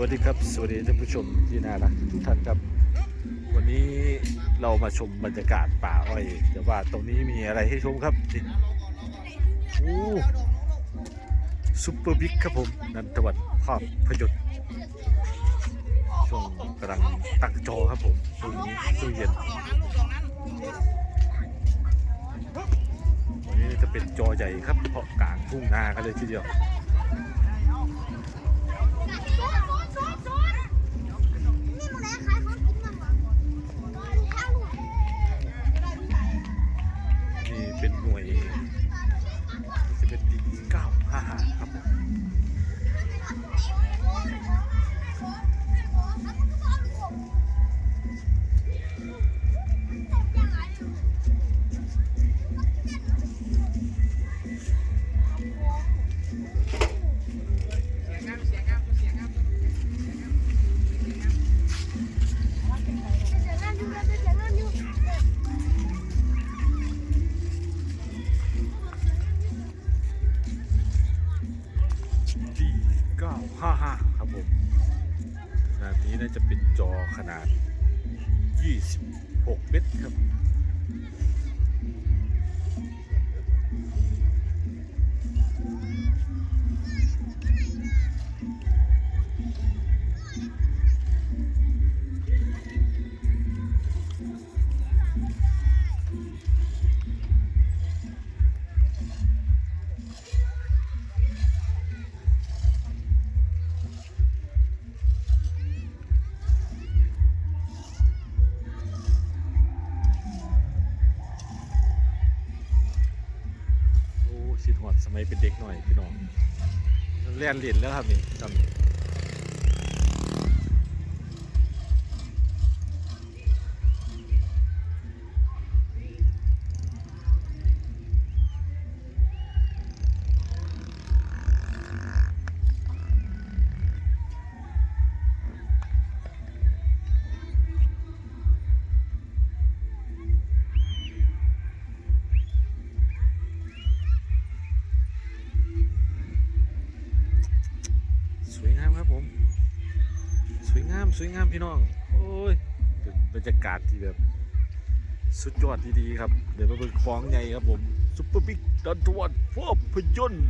วัสดีครับสวัสดีท่านผู้ชมที่น่ารักทุกท่านครับ วันนี้เรามาชมบรรยากาศป่าอ้อย แต่ว่าตรงนี้มีอะไรให้ชมครับนี่โอ้ซุปเปอร์บิ๊กครับผมนันทวัฒน์ภาพพยนตร์ช่วงกำลังตั้งจอครับผมช่วงนี้ช่วงเย็นวันนี้จะเป็นจอใหญ่ครับเพราะกลางทุ่งนากันเลยทีเดียวนี่ 95ครับผมขาดนี้น่าจะเป็นจอขนาด 26 เมตรครับ หอดสมัยเป็นเด็กหน่อยพี่น้องเรียนเรียนแล้วครับนี่จำนี่ สวยงามครับผม สวยงามสวยงามพี่น้อง โอ้ยเป็นบรรยากาศที่แบบ สุดยอดดีๆครับ เดี๋ยวมาเป็นคลองใหญ่ครับผมซุปเปอร์บิ๊กดันทวัน์ภาพยนต์